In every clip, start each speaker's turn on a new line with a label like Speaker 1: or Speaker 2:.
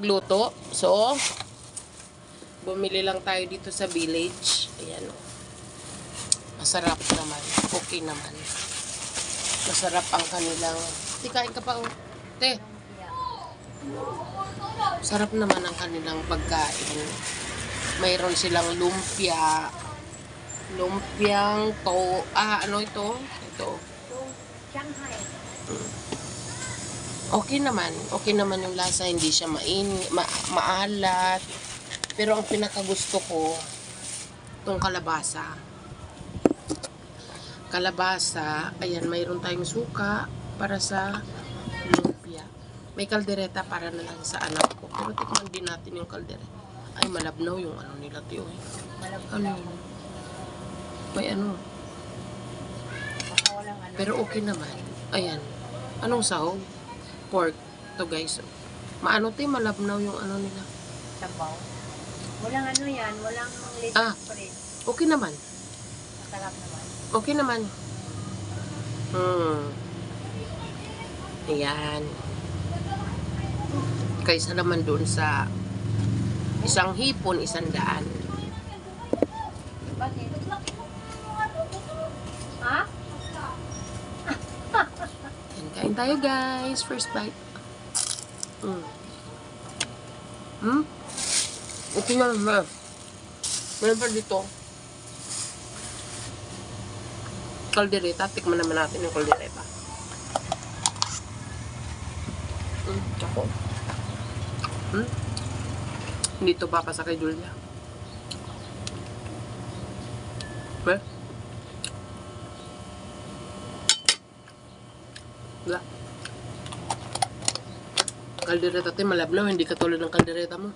Speaker 1: Luto. So, bumili lang tayo dito sa village. Ayan o. Masarap naman. Okay naman. Masarap ang kanilang... Ti, kain ka pa o. Te. Sarap naman ang kanilang pagkain. Mayroon silang lumpia. Lumpiang to... Ah, ano ito? Ito.
Speaker 2: Shanghai.
Speaker 1: Okay naman. Okay naman yung lasa. Hindi siya main, ma, maalat. Pero ang pinakagusto ko, itong kalabasa. Kalabasa, ayan, mayroon tayong suka para sa lumpia. May kaldereta para na lang sa anak ko. Pero tikman din natin yung kaldereta. Ay, malabnaw yung ano nila, tiyo. eh. Ano? May ano. Pero okay naman. Ayan. Anong sahog? Pork. to guys. Maano ti malabnaw yung ano nila.
Speaker 2: Sabaw. Walang ano yan. Walang lettuce
Speaker 1: Ah.
Speaker 2: spread.
Speaker 1: Okay naman.
Speaker 2: Masarap naman.
Speaker 1: Okay naman. Hmm. Ayan. Kaysa naman doon sa isang hipon, isang daan. Kain tayo guys. First bite. Hmm. Hmm? Okay na naman. Meron pa dito. Kaldereta. Tikman naman natin yung kaldereta. Hmm, ako. Hmm? Hindi to papasa kay Julia. Ba? Wala. Kaldereta tayo malabnaw, hindi katulad ng kaldereta mo.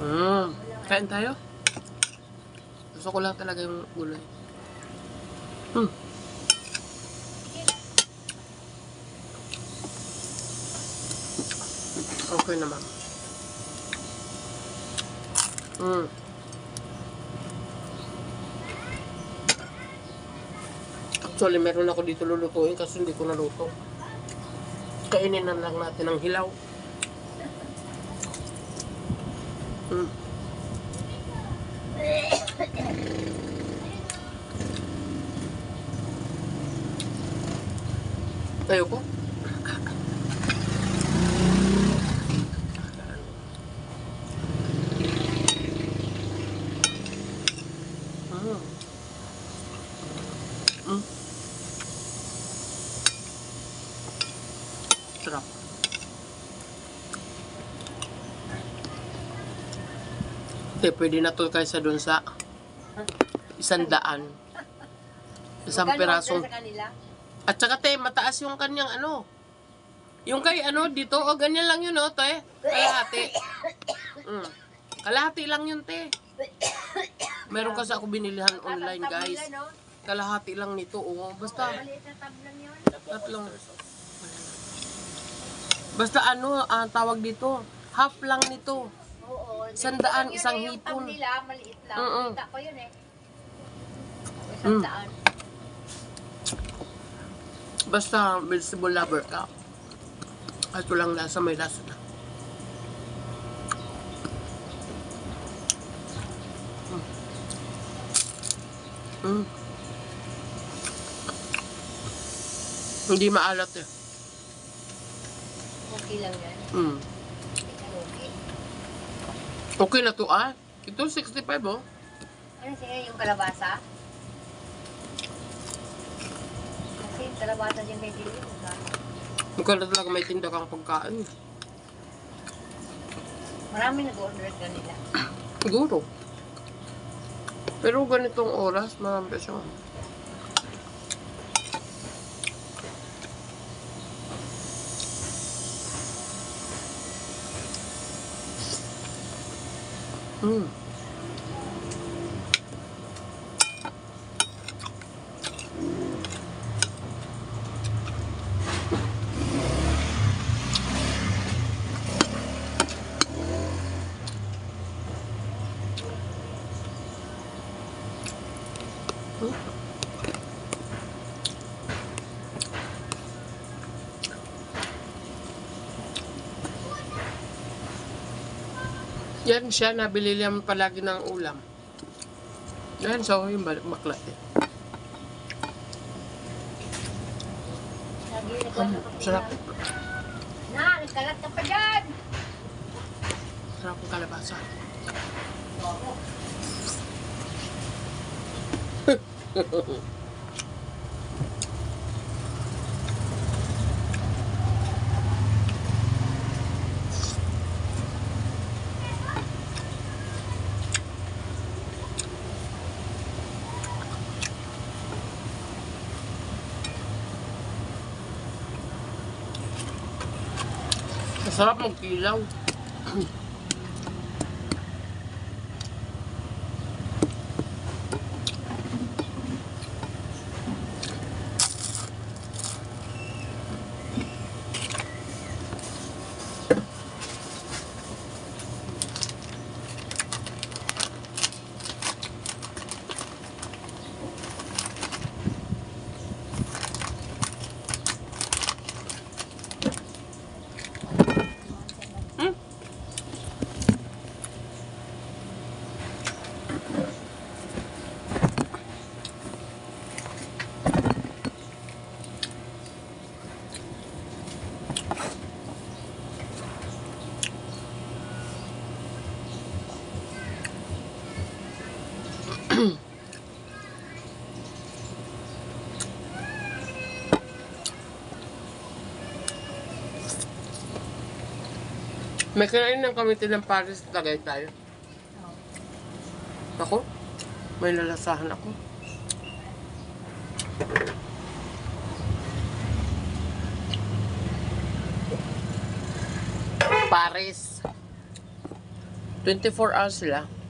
Speaker 1: Mm. Kain tayo? Gusto ko lang talaga yung gulay. Hmm. Okay naman. Hmm. Actually, meron ako dito lulutuin kasi hindi ko naluto. Kainin na lang natin ang hilaw. Hmm. Ayoko. Mm. Mm. Eh, pwede na to kaysa dun sa isang daan. Isang pirasong. At saka te, mataas yung kanyang ano. Yung kay ano, dito, o ganyan lang yun, o, te. Kalahati. Mm. Kalahati lang yun, te. Meron kasi ako binilihan online, guys. Kalahati lang nito, o. Basta,
Speaker 2: tablang yun.
Speaker 1: tatlong. Basta ano, ang tawag dito, half lang nito. Sandaan,
Speaker 2: Yun,
Speaker 1: isang
Speaker 2: yung
Speaker 1: hipon.
Speaker 2: tab nila, maliit lang. Kita ko yun eh.
Speaker 1: Mm.
Speaker 2: Sandaan.
Speaker 1: Basta vegetable lover ka. At walang lasa, may lasa na. Mm. Mm. Hindi maalat eh.
Speaker 2: Okay lang yan.
Speaker 1: Mm.
Speaker 2: Okay.
Speaker 1: Na to ah. Ito 65 oh.
Speaker 2: Ano siya yung kalabasa? Kasi kalabasa dyan may dili. diba?
Speaker 1: Mukha na talaga may tinda kang pagkain.
Speaker 2: Marami nag-order kanila.
Speaker 1: Siguro. Pero ganitong oras, marami pa siya. Mm. Yan siya, nabili niya palagi ng ulam. Yan, so yung bakla eh.
Speaker 2: Nagkakaroon
Speaker 1: sarap.
Speaker 2: Na, nagkalat ka pa dyan.
Speaker 1: Sarap ang kalabasa. Masarap magkilaw. Hmm? May kinain ng committee ng Paris tagay tayo. Ako? May nalasahan ako. Paris. 24 hours sila.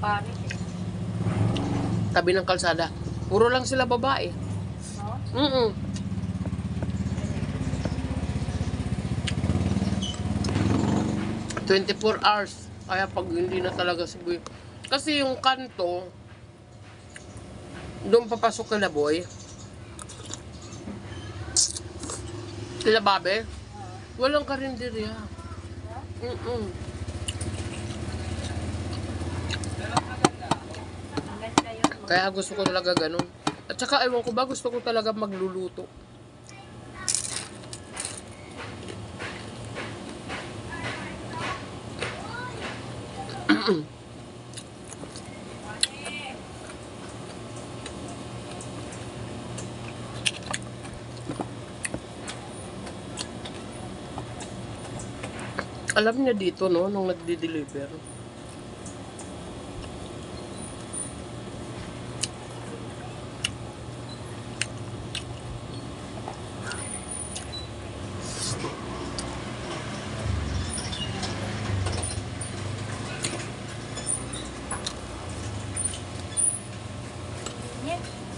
Speaker 2: Pares eh.
Speaker 1: Tabi ng kalsada. Puro lang sila babae.
Speaker 2: No?
Speaker 1: Mm-mm. Twenty-four hours. Kaya pag hindi na talaga si Boy. Kasi yung kanto, doon papasok na boy. Sila babe, walang karinderya. Mm-mm.
Speaker 2: Ang ganda yun.
Speaker 1: Kaya gusto ko talaga ganun. At saka ewan ko ba, gusto ko talaga magluluto. Alam niya dito, no, nung nagdi-deliver.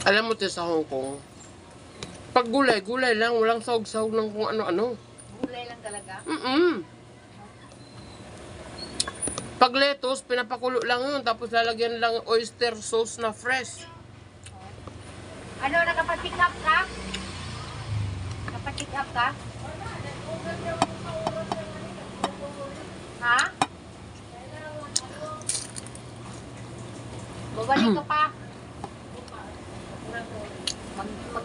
Speaker 1: Alam mo, te, sa Hong Kong, pag gulay, gulay lang, walang sahog-sahog ng kung ano-ano.
Speaker 2: Gulay lang talaga.
Speaker 1: Mm-mm. Pag lettuce, pinapakulo lang yun, tapos lalagyan lang oyster sauce na fresh.
Speaker 2: Ano, nakapatik up ka? Nakapatik up ka? Ha? Babalik ka pa.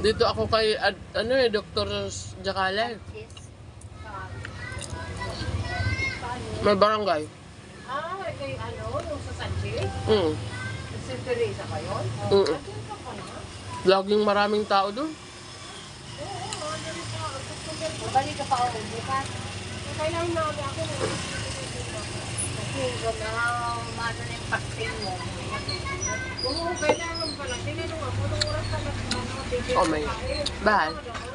Speaker 1: Dito ako kay, ad- ano eh, Dr. Jacale.
Speaker 2: Yes.
Speaker 1: May barangay.
Speaker 3: Ah, kay ano, yung sa Sanchez?
Speaker 1: Mm.
Speaker 3: Si Teresa ba yun?
Speaker 1: Mm.
Speaker 3: Andiyan ka pa na?
Speaker 1: Laging maraming tao doon.
Speaker 3: Oo, andiyan pa.
Speaker 2: Babalik ka pa o bukas.
Speaker 3: Kailangan namin ako na.
Speaker 2: Kasi huwag na umano na yung pasting mo.
Speaker 3: Oo, kailangan pala. Tinanong ako, nung oras ka na ano, bibili
Speaker 1: Oh